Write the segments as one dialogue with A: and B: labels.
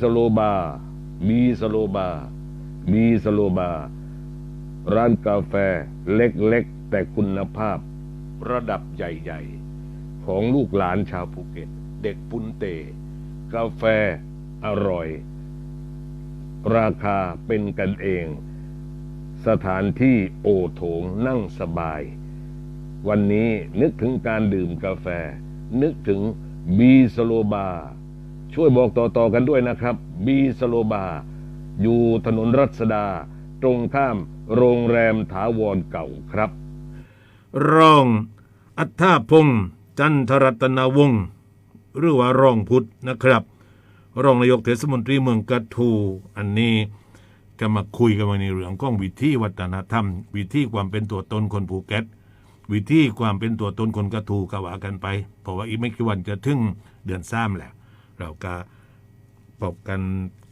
A: สโลบาร์มีสโลบาร์มีสโลบาร์ร้านกาแฟเล็กๆ แต่คุณภาพ ระดับใหญ่ๆ ของลูกหลานชาวภูเก็ต เด็กปุนเต กาแฟอร่อย ราคาเป็นกันเอง สถานที่โอโถงนั่งสบาย วันนี้นึกถึงการดื่มกาแฟ นึกถึงบีสโลบาร์ ช่วยบอกต่อๆกันด้วยนะครับ บีสโลบา อยู่ถนนรัศดา ตรงข้ามโรงแรมถาวรเก่าครับ
B: รอง อัฏฐพงษ์จันทรัตนวงศ์หรือว่ารองพุทธนะครับ รองนายกเทศมนตรีเมืองกระทู อันนี้จะมาคุยกันในเรื่องของวิธีวัฒนธรรม วิธีความเป็นตัวตนคนภูเก็ตวิธีความเป็นตัวตนคนกระทูกว่ากันไป เพราะว่าอีกไม่กี่วันจะถึงเดือนซ้ำแหล้ว เราก็พบกัน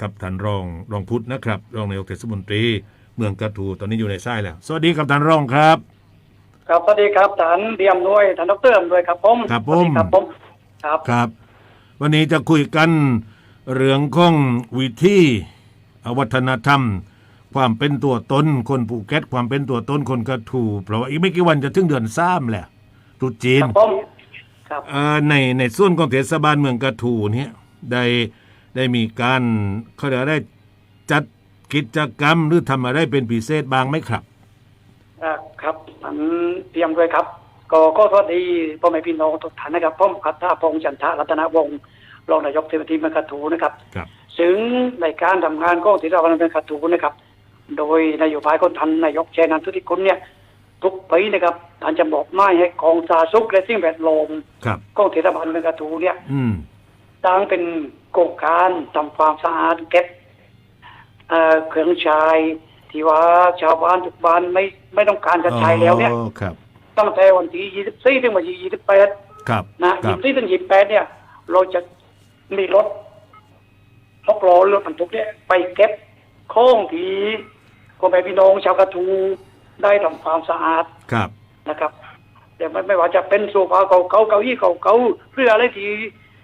B: กับท่านรองรองพุทธนะครับรองนายกเทศมนตรี เมืองกระทูตอนนี้อยู่ในสายแล้ว สวัสดีครับท่านรองครับ
C: ครับสวัสดีครับฐานเดียมด้วยฐานดอกเตอร์อำด้วยครับผม
B: ครับผม
C: สวัสดีครับผมครับ
B: ครับ วันนี้จะคุยกันเรื่องของวิธีวัฒนธรรม ความเป็นตัวตนคนภูเก็ตความเป็นตัวตนคนกระทูเพราะว่าอีกไม่กี่วันจะถึงเดือนซ้ำแหละตรุษจีน
C: ครับผม ครับ
B: เอ่อในในส่วนของเทศบาลเมืองกระทูเนี่ยได้ได้มีการเขาเรียกว่าได้จัดกิจกรรมหรือทำอะไรเป็นพิเศษบ้างไหมครับ
C: อ่าครับฐานเดียมด้วยครับ ก็ก็สวัสดีพ่อแม่พี่น้องทุกท่านนะครับผมคัตถาพงษ์จันทะรัตนวงศ์รองนายกเทศมนตรีเมืองกระทูนะครับ
B: ครับ
C: ซึ่งในการทำงานของศิลปะเมืองกระทูนะครับ โดยนโยบายของท่านนายกแชร์นันทุติคุณเนี่ย ทุกปีนะครับท่านจะบอกไม่ให้กองสาธารณสุขและสิ่งแวดล้อม
B: ครับ
C: ของเทศบาลเมืองกระทูเนี่ย
B: อืม
C: ตั้งเป็นโครงการทำความสะอาดเก็บเอ่อเครื่องใช้ที่ว่าชาวบ้านทุกบ้านไม่ไม่ต้องการจะใช้แล้วเนี่ย
B: อ๋อครับ
C: ตั้งแต่วันที่24ถึงวันที่28
B: ครับ
C: นะครับ24ถึง28เนี่ย เราจะมีรถหกล้อรถบรรทุกเนี่ยไปเก็บโค้งที่พ่อแม่พี่น้องชาวกระทู ได้ทำความสะอาด
B: ครับ
C: นะครับ แต่ไม่ไม่ว่าจะเป็นโซฟาเก่าๆเก้าอี้เก่าๆเพื่ออะไรที่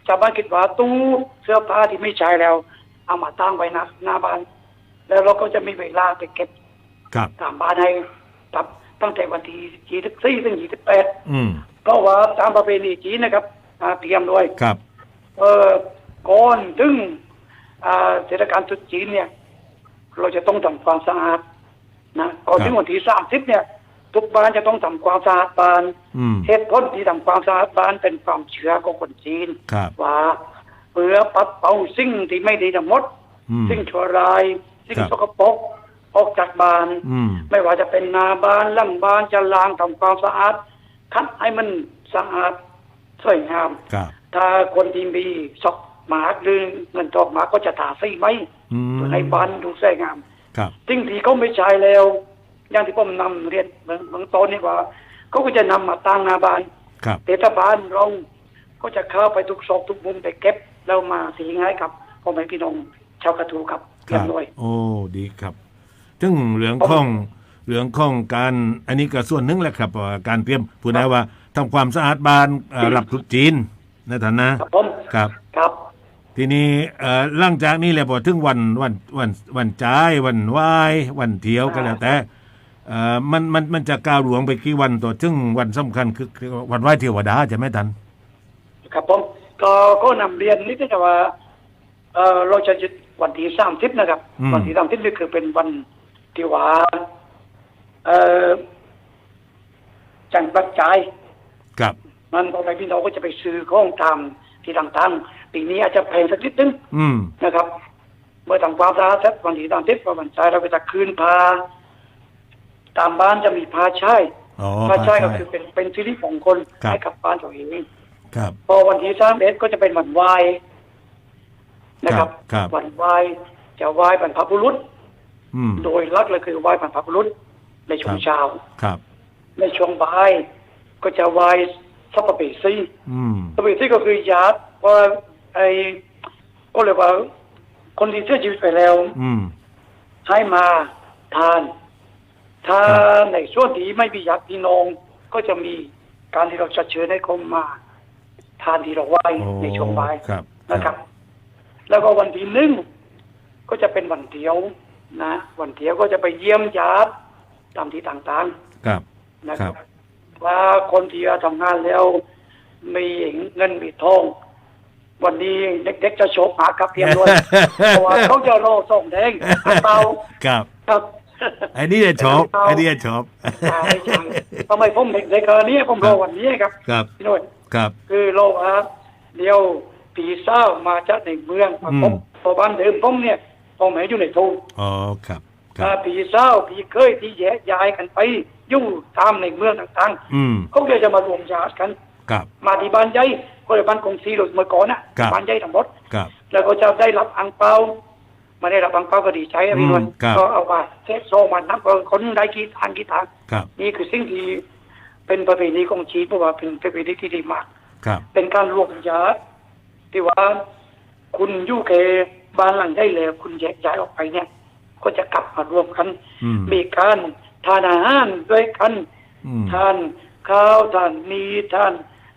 C: ชาวบ้านคิดว่าตู้เสื้อผ้าที่ไม่ใช้แล้ว เอามาตั้งไว้หน้าหน้าบ้าน แล้วเราก็จะมีเวลาไปเก็บ
B: ครับ
C: ตามบ้านให้ครับตั้งแต่วันที่ยี่สิบสี่ถึงยี่สิบแปด
B: อืม
C: เพราะว่าตามประเพณีจีนนะครับอ่าเตรียมด้วย
B: ครับ
C: เออก่อนถึงอ่าเทศกาลตรุษจีนเนี่ย เราจะต้องทำความสะอาด นะก่อนถึงวันที่สามสิบเนี่ย ทุกบ้านจะต้องทำความสะอาดบ้าน
B: อืม
C: เหตุผลที่ทำความสะอาดบ้านเป็นความเชื่อของคนจีน
B: ครับ
C: ว่าเพื่อปัดเป่าสิ่งที่ไม่ดีทั้งหมด
B: อืม
C: สิ่งชั่วร้าย สิ่ง
B: ครับ
C: สกปรกออกจากบ้าน
B: อืม
C: ไม่ว่าจะเป็นนาบ้านล่ำบ้านจะล้างทำความสะอาดคัดให้มันสะอาดสวยงาม
B: ครับ
C: ถ้าคนที่มีศอกหมาหรือเงินทองหมาก็จะทาสีไหม
B: อืม
C: เพื่อให้บ้านดูสวยงาม
B: ครับ
C: สิ่งที่เขาไม่ใช้แล้ว อย่างที่ผมนำเรียนเบื้องเบื้องต้นนี่ว่าเขาก็จะนำมาตั้งหน้าบ้าน
B: ครับ
C: เทศบาลเราก็จะเข้าไปทุกซอกทุกมุมไปเก็บแล้วมาสีง่ายครับพ่อแม่พี่น้องชาวกระทูครับ
B: ค
C: เรีย
B: รั
C: บบร้อย
B: โอ้ดีครับถึงเรื่องของเรื่องของการอันนี้ก็ส่วนหนึ่งแหละครับว่าการเตรียมพูดได้ว่าทำความสะอาดบ้านเอ่อรับตรุษจีนในฐานะครับ
C: ผม
B: ครับ
C: ครับ
B: ทีนี้เอ่อหลังจากนี้แหละพอถึงวันวันวันวันจ่ายวันไหว้วันเที่ยวก็แล้วแต่เอ่อมันมันมันจะก้าวหลวงไปกี่วันต่อถึงวันสำคัญคือคือวันไหว้เทวดาใช่ไหมท่าน
C: ครับผมก็ก็นำเรียนนิดนึงนะว่าเออเราจะยึดวันที่สามสิบนะครับ
B: อืม
C: วันที่สามสิบนี่คือเป็นวันที่ว่าเออจังปัจจัย
B: ครับ
C: มันพอไปพี่น้องก็จะไปซื้อของตามที่ต่างๆ ปีนี้อาจจะแพงสักนิดนึง
B: อืม
C: นะครับเมื่อทำความสะอาดเสร็จวันที่สามสิบวันจ่ายเราก็จะคืนพา ตามบ้านจะมีพาใช้
B: อ๋อ
C: พาใช้
B: ใช่
C: ก็คือเป็นเป็นสิริมงคล
B: ครับ
C: ให้กับบ้านตัวเอง
B: ครับ
C: พอวันที่สามเอ็ดก็จะเป็นวันไหวนะครับ
B: ครับ
C: วันไหวจะไหวบรรพบุรุษ
B: อืม
C: โดยหลักเลยคือไหวบรรพบุรุษในช่วง
B: ครับ
C: เช้า
B: ครับ
C: ในช่วงบ่ายก็จะไหวสัพเพสี
B: อืม
C: สัพเพสีก็คือญาติว่า ไอ้ก็เรียกว่า คนที่เสียชีวิตไปแล้ว
B: อืม
C: ให้มาทาน ถ้า
B: ครับ
C: ในช่วงที่ไม่มีญาติพี่น้องก็จะมีการที่เราจะเชิญให้เขามา ทานที่เราไหว
B: โอ้
C: ในช่วงบ่าย
B: ครับ
C: นะครับ แล้วก็วันที่หนึ่งก็จะเป็นวันเดียวนะวันเดียวก็จะไปเยี่ยมญาติตามที่ต่าง
B: ครับ
C: ๆนะค
B: ครั
C: รับบว่าคนที่ทำงานแล้วมีเงินมีทอง วันนี้เด็กๆจะโชกหากับเพียงด้วยเพราะว่าเขาจะรอส่งแดงอังเปา
B: ครับ
C: ครับ
B: ไอ้นี่จะชอบไอ้นี่จะชอบ
C: ใช่ใช่ทำไมผมเด็กในกรณีผมรอวันนี้ครับ
B: ครับ
C: พี่หนุ่ย
B: ครับ
C: คือโลกครับเดียวผีเศร้ามาจากในเมืองมาพบ
B: อืม
C: พอบ้านเดิมผมเนี่ยผมให้อยู่ในทุ่ง
B: อ๋อครับครั
C: ถ้า
B: บ
C: ผีเศร้าผีเคยที่แยกย้ายกันไป อยู่ตามในเมืองต่าง
B: อืม
C: ๆเขาก็จะมารวมญาติกัน
B: ครับ
C: มาที่บ้านใหญ่ก็เลยบ้านกงศรีหลุดเมื่อก่อนนะครับ บ้านใหญ่ทั้งหมด
B: ครับ
C: แล้วก็จะได้รับอังเปามาได้รับอังเปาก็ดีใจอะพี่นวล
B: อืมครับ
C: ก็เอาว่าเซฟโซมันนับว่าคนได้กี่ทางกี่ทาง
B: ครับ
C: นี่คือสิ่งที่เป็นประเพณีของจีนเพราะว่าเป็นประเพณีที่ดีมาก
B: ครับ
C: เป็นการรวมญาติที่ว่าคุณอยู่แค่บ้านหลังได้แล้ว คุณแยกย้ายออกไปเนี่ย ก็จะกลับมารวมกัน
B: อืม
C: มีการทานอาหารด้วยกัน
B: อืม
C: ทานข้าวทานมีทาน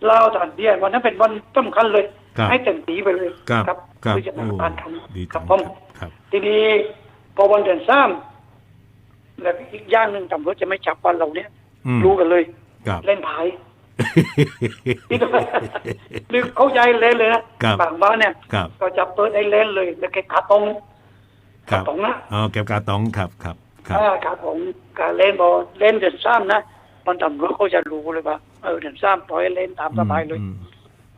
C: เหล้าทานเบียร์วันนั้นเป็นวันสำคัญเลย
B: ครับ
C: ให้เต็มตีไปเลย
B: ครับ
C: ครับ
B: ครับ
C: คือจะมา
B: โอ้
C: ทานกัน
B: ดี
C: ค
B: จั
C: รับ
B: ง
C: ผม
B: ครับ
C: ทีนี้พอวันเดือนสามแล้วอีกอย่างหนึ่งตำรวจจะไม่จับวันเราเนี่ย
B: อืม
C: รู้กันเลย
B: ครับ
C: เล่นไพ่นี่ก็หรือเขาใจเล่นเลยนะครับบางบ้านเนี่ย
B: ครับ
C: ก็จะเปิดให้เล่นเลย แล้วแกขาตรง
B: ครั
C: ขา
B: บ
C: ตรงนะ
B: อ๋อเก็บกาตองครับครับครับ
C: อ่าขาตรงการเล่นบอลเล่นเดือนสามนะมันตำรวจเขาจะรู้เลยว่าเออเดือนสามปล่อยให้เล่นตามสบายเลย
B: อืม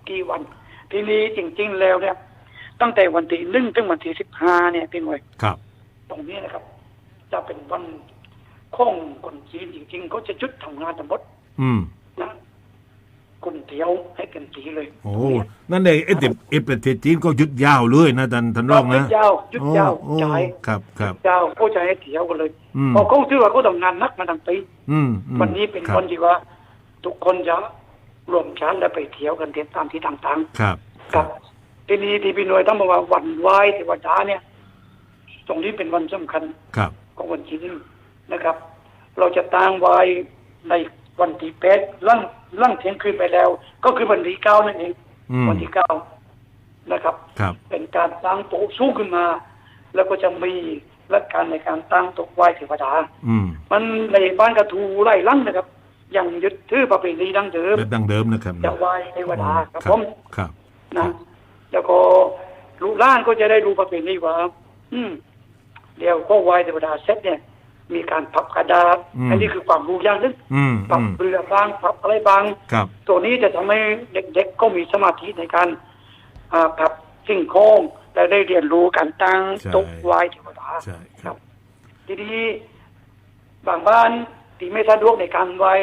C: กี่วัน ทีนี้จริง ๆ แล้วเนี่ยตั้งแต่วันที่หนึ่งถึงวันที่สิบห้าเนี่ยพี่หน่วย
B: ครับ
C: ตรงนี้นะครับ จะเป็นวันของคนจีนจริงๆเขาจะจุดทำงานทั้งหมด
B: อืม
C: นะคนเที่ยวให้เต็มที่เลย
B: โอ้นั่นเองไอ้เด็กไอ้ประเทศจีนก็หยุดยาวเลยนะท่านท่านรอง
C: ยุ
B: นะ
C: ดยาวยุดยาว
B: โอ้
C: จ่าย
B: ครับครับ
C: ยาวเขาจะให้เที่ยวกันเลย
B: อืม
C: เพราะเขาถือว่าเขาทำงานหนักมาทั้งปี
B: อืมอืม
C: วันนี้เป็น
B: ครับ
C: วันที่ว่า ทุกคนจะรวมชั้นแล้วไปเที่ยวกันตามที่ต่าง
B: ครับ
C: ๆครับทีนี้ที่พี่หน่วยต้องบอกว่าวันไหว้เทวดาเนี่ย ตรงนี้เป็นวันสำคัญ
B: ครับ
C: ของวันจีนนะครับ เราจะตั้งไว้ในวันที่แปดล่างล่างเที่ยงคืนไปแล้ว ก็คือวันที่เก้านั่นเอง
B: อืม
C: วันที่เก้านะครับ
B: ครับ
C: เป็นการตั้งโต๊ะสูงขึ้นมา แล้วก็จะมีหลักการในการตั้งโต๊ะไหว้เทวดา
B: อืม
C: มันในบ้านกระทูไร่ลังนะครับ ยังยึดถือประเพณีดั้งเดิม
B: แบบดังเดิมนะครับ
C: จะไหว้เทวดาครับผม
B: ครับ
C: นะแล้วก็ลูกหล้านก็จะได้รู้ประเพณีว่า อืมเดี๋ยวก็ไหว้เทวดาเสร็จเนี่ย มีการพับกระดาษ
B: อืม
C: อันนี้คือความรู้อย่างหนึง
B: อืม
C: พับ
B: อืม
C: เรือบางพับอะไรบาง
B: ครับ
C: ตัวนี้จะทำให้เด็กๆก็มีสมาธิในการอ่าพับสิ่งของและได้เรียนรู้การตั้ง
B: ใช่
C: โต๊ะไหว้เทวดา
B: ใช่ครับ
C: ทีนี้บางบ้าน ที่ไม่สะดวกในการไหว้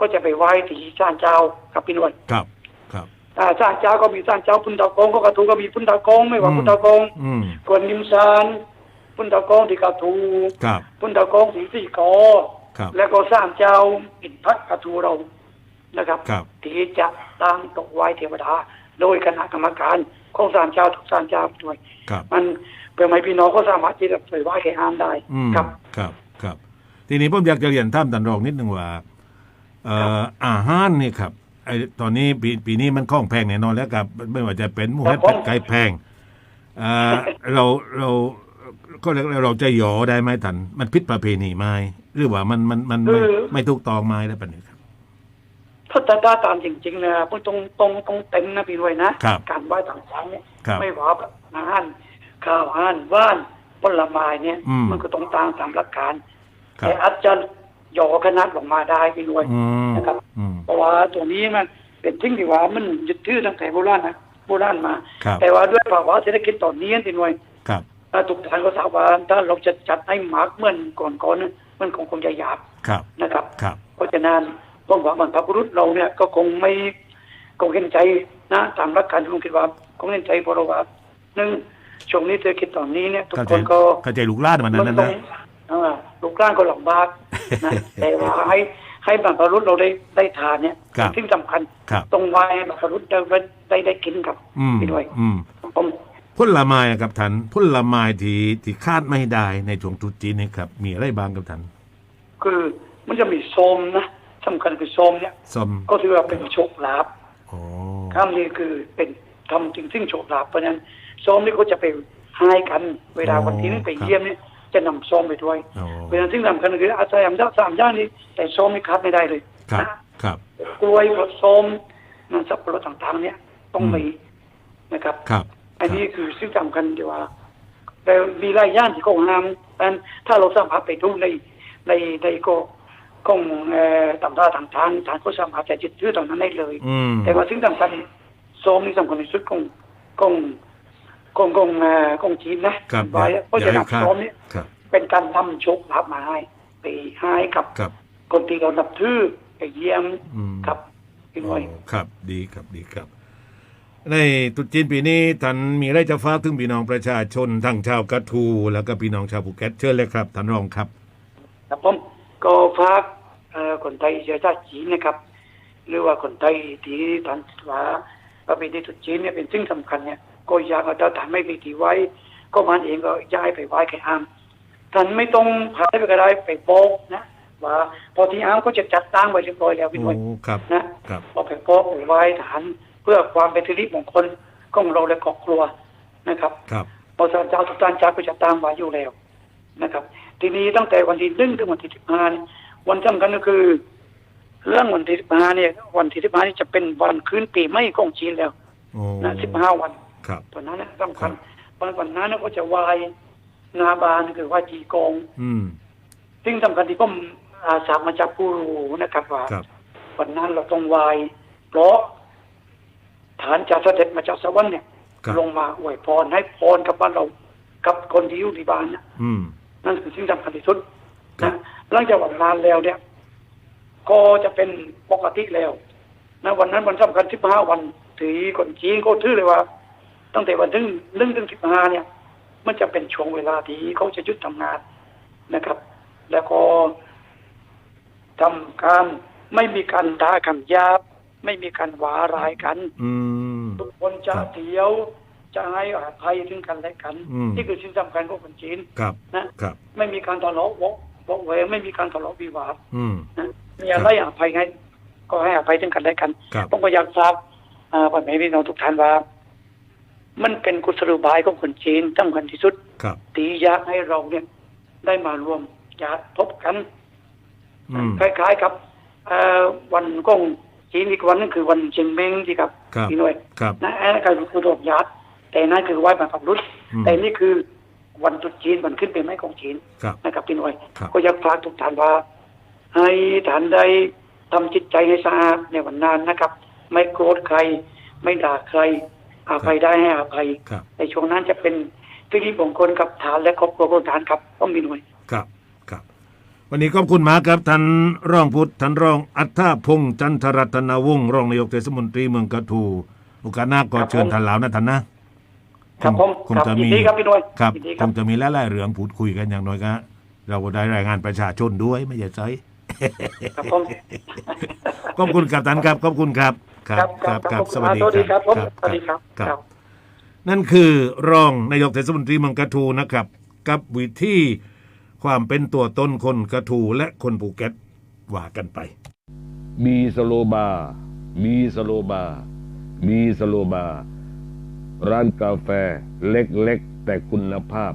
C: ก็จะไปไหว้ที่ศาลเจ้ากับพี่นวล
B: ครับครับ
C: อ่าศาลเจ้าก็มีศาลเจ้าพุนตะกงก็กระทูก็มีพุนตะกงไม่ว่า
B: อืม
C: พุนตะกง
B: อืม
C: กวนนิมซานพุนตะกงที่กระทู
B: ครับ
C: พุนตะกงสีสี่กอ
B: ครับ
C: แล้วก็ศาลเจ้าอินพักกระทูเรานะครับ
B: ครับ
C: ที่จะตั้งตกไหว้เทวดา โดยคณะกรรมการของศาลเจ้าทุกศาลเจ้าด้วย
B: ครับ
C: มันเพื่อให้พี่น้องเขาสามารถที่จะไปไหว้แก่อานได้
B: อืม
C: ครับ
B: ครับครับ ทีนี้ผมอยากจะเรียนท่านตันรองนิดนึงว่าเอ่ออาหารนี่ครับไอตอนนี้ปีปีนี้มันข้องแพงแน่นอนแล้วครับไม่ว่าจะเป็นหมู
C: ครั
B: เห็
C: บ
B: ด
C: ผม
B: เป็ดไก่แพงอ่าเราเราก็เรียกเราจะหยอได้ไหมท่านมันพิษประเพณีไหมหรือว่ามันมันมันไม่
C: คือ
B: ไม่ถูกต้องไหมแล้วปะเนี่ยครับ
C: ถ้าจะได้ตามจริงๆนะพูดตรงตรงตรงเต็มนะพี่รวยนะครับการไหว้ต่างๆเนี่ย
B: ครับ
C: ไม่ว่าแบบอาหารข้าวอาหารว่านผลไม้เนี่ย
B: อืม
C: มันก็ต้องตามตามหลักการ
B: ครับ
C: แต่อาจจะหย่อขนาดลงมาได้พี่รวย
B: อืม
C: นะครับ
B: อืม
C: เพราะว่าตัวนี้มันเป็นทิ้งที่ว่ามันยึดถือตั้งแต่โบราณนะโบราณมา
B: ครับ
C: แต่ว่าด้วยภาวะเศรษฐกิจตอนนี้พี่รวย
B: ครับ
C: ถ้าทุกท่านก็ทราบว่าถ้าเราจะจัดให้มากเหมือนก่อนๆนั้นมันคงคงจะยาก
B: ครับ
C: นะครับ
B: ครับ
C: เพราะฉะนั้นผมว่าบรรพบุรุษเราเนี่ยก็คงไม่คงเห็นใจนะตามหลักการที่ผมคิดว่าคงเห็นใจเพราะว่าหนึ่งช่วงนี้เศรษฐกิจตอนนี้เนี่ยทุก
B: เข้า
C: ค
B: ใจ
C: นก็
B: เข้าใจลูกหลานมันนั้น
C: ล
B: นะ
C: ดลงอ่าลูกร่างก็ลำบากนะแต่ว่าให้ให้บรรพบุรุษเราได้ได้ทานเนี่ย
B: ครับ
C: สิ่งสำคัญ
B: ครับ
C: ตรงไว้บรรพบุรุษได้ได้ได้ได้กินครับ
B: อืม
C: พี่ด้วย
B: อืม
C: ผม
B: ผลไม้อะครับท่านผลไม้ที่ที่คาดไม่ได้ในช่วงตรุษจีนนี่ครับ มีอะไรบ้างครับท่าน
C: คือมันจะมีโซมนะสำคัญคือโซมเนี่ย
B: ส้ม
C: ก็ถือว่าเป็นโชคลาภ
B: โอ้
C: ข้ามนี้คือเป็นทำจริงซึ่งโชคลาภเพราะฉะนั้นโซมนี่ก็จะไปให้กันเวลา
B: อ๋อ
C: วันที่นึงไป
B: ครับ
C: เยี่ยมเนี่ย จะนำส้มไปด้วย
B: อ๋อ
C: เพราะฉะนั้นที่สำคัญคืออาศัยอันดับสามอย่างนี้แต่ส้มนี่ขาดไม่ได้เลย
B: ครับ
C: นะครับกล้วยรสส้มมันสับปะรดต่างๆ เนี่ยต้อง
B: อืม
C: มีนะครับ
B: ครับ
C: อันนี้คือสิ่งสำคัญที่ว่าแต่มีหลายอย่างที่เขาห้ามดังนั้นถ้าเราสามารถไปดูในในในก็คงเอ่อตำราต่างๆทางก็สามารถจะยึดถือตรงนั้นได้เลย
B: อืม
C: แต่ว่าสิ่งสำคัญโซมนี่สำคัญที่สุดของของ ของของเอ่อของจีนนะครับไว้เพราะ
B: อย่า
C: ฉะ
B: ให้
C: นั้น
B: คลาด
C: โซมนี่
B: ครับ
C: เป็นการนำโชคลาภมาให้ไปให้กับ
B: ครับ
C: คนที่เรานับถือไปเยี่ยม
B: อืม
C: ครับพี่น้อย
B: อ๋อครับดีครับดีครับ ในตรุษจีนปีนี้ท่านมีอะไรจะฝากถึงพี่น้องประชาชนทั้งชาวกระทู แล้วก็พี่น้องชาวภูเก็ตเชิญเลยครับท่านรองครับ
C: ครับผมก็ฝากเอ่อคนไทยเชื้อชาติจีนนะครับ หรือว่าคนไทยที่ท่านว่าประเพณีตรุษจีนเนี่ยเป็นสิ่งสำคัญเนี่ย ก็อยากเอาเจ้าฐานไม่มีที่ไว้ ก็มันเองก็ย้ายไปไว้แค่อ้ามท่านไม่ต้องพาไปก็ได้ไปบอกนะว่าพอที่อ้ามก็จะจัดตั้งไว้เรียบร้อยแล้วพี่น้อย
B: โอ้ครับ
C: นะครับเอาไปบอกไปไว้ฐานเพื่อความเป็นสิริมงคลของเราและครอบครัวนะครับ
B: ครับ
C: พอสารเจ้าทุกท่านจากก็จะตามไว้อยู่แล้วนะครับ ทีนี้ตั้งแต่วันที่หนึ่งถึงวันที่สิบห้าเนี่ยวันสำคัญก็คือเรื่องวันที่สิบห้าเนี่ย วันที่สิบห้านี่จะเป็นวันคืนปีใหม่ของจีนแล้ว
B: โอ้
C: นะสิบห้าวัน
B: ครับ
C: ตัวนั้นนะสำคัญวันวันนั้นนะก็จะไหวายงาบานคือไหว่าจีกอง
B: อืม
C: ซึ่งสำคัญที่ผมอาสามาจากผู้รู้นะครับว่า
B: ครับ
C: วันนั้นเราต้องไหวายเพราะฐานจากเสด็จมาจากสวรรค์เนี่ย
B: ครับ
C: ลงมาอวยพรให้พรกับบ้านเรากับคนที่อยู่ที่บ้านนะ
B: อืม
C: นั่นคือสิ่งสำคัญที่สุด
B: ครั
C: นะ
B: บ
C: หลังจากวันงานแล้วเนี่ย ก็จะเป็นปกติแล้วนะวันนั้นวันสำคัญสิบห้าวันถือคนจีนก็ถือเลยว่า ตั้งแต่วันถึงหนึ่งถึงสิบห้าเนี่ย มันจะเป็นช่วงเวลาที่เขาจะหยุดทำงานนะครับ แล้วก็ทำการไม่มีการด่าคำหยาบไม่มีการหวาร้ายกัน
B: อืม
C: ทุกคนจะเที่ยวจะให้อภัยถึงกันและกัน
B: อืม
C: นี่คือสิ่งสำคัญของคนจีน
B: ครับ
C: นะครับไม่มีการทะเลาะเบาะเบาะแหวงไม่มีการทะเลาะวิวาท
B: อืม
C: นะมีอะไรอภัยให้ก็ให้อภัยถึงกันและกัน
B: ครับ
C: ผมก็อยากทราบอ่าพ่อแม่พี่น้องทุกท่านว่า มันเป็นกุศโลบายของคนจีนสำคัญที่สุด
B: ครับ
C: ที่อยากให้เราเนี่ย ได้มารวมญาติพบกัน
B: อืม
C: คล้ายๆกับเอ่อวันกงจีนอีกวันนึงคือวันเชียงเม้งที่ครับ
B: ครับ
C: พี่หน่วย
B: ครับ
C: นะอันนั้นคือคือรวมญาติแต่นั่นคือไหว้บรรพบุรุษ
B: อืม
C: แต่นี่คือวันตรุษจีนวันขึ้นเป็นไม้ของจีน
B: ครับ
C: นะครับพี่หน่วย
B: ครับ
C: ก็อยากฝากทุกท่านว่า ให้ท่านได้ทำจิตใจให้สะอาดในวันนั้นนะครับ ไม่โกรธใคร ไม่ด่าใคร อาภัยได้ให้อาภัย
B: ครับ
C: ในช่วงนั้นจะเป็นสิริมงคลกับฐานและครอบครัวของฐานครับต้องมีหน่วย
B: ครับครับ วันนี้ขอบคุณมากครับท่านรองพุทธท่านรองอัฏฐพงษ์จันทรัตนวงศ์รองนายกเทศมนตรีเมืองกระทูโอกาสหน้าก็
C: ครับ
B: เชิญ
C: ผม
B: ท่านเหลานะท่านนะครับ
C: ผม
B: คง
C: ครับ
B: จะ
C: ยิน
B: มี
C: ดีครับพี่หน่วย
B: ครับ
C: ยินดี
B: คงจะมีหลายๆเรื่องพูดคุยกันอย่างน้อยก็เราได้รายงานประชาชนด้วยไม่ใช่ใช่
C: ครับผม
B: ขอบคุณครับท่านครับขอบคุณครับ
C: ครับครับครับ
B: สวัสดี
C: สวัสดีครับผม
B: ครับ
C: สวัสดีครับ
B: ครับ
C: ครับ
B: นั่นคือรองนายกเทศมนตรีเมืองกระทูนะครับ กับวิธีความเป็นตัวตนคนกระทูและคนภูเก็ตว่ากันไป
A: มีสโลบาร์มีสโลบาร์มีสโลบาร์ร้านกาแฟเล็กๆ แต่คุณภาพ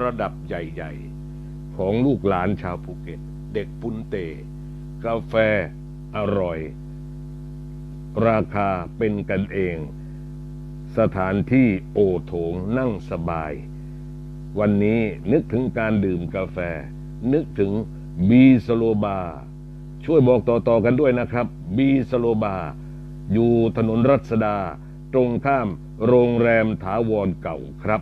A: ระดับใหญ่ๆ ของลูกหลานชาวภูเก็ต เด็กปุนเต กาแฟอร่อย ราคาเป็นกันเอง สถานที่โอโถงนั่งสบาย วันนี้นึกถึงการดื่มกาแฟ นึกถึงบีสโลบา ช่วยบอกต่อๆกันด้วยนะครับ บีสโลบา อยู่ถนนรัชดา ตรงข้ามโรงแรมถาวรเก่าครับ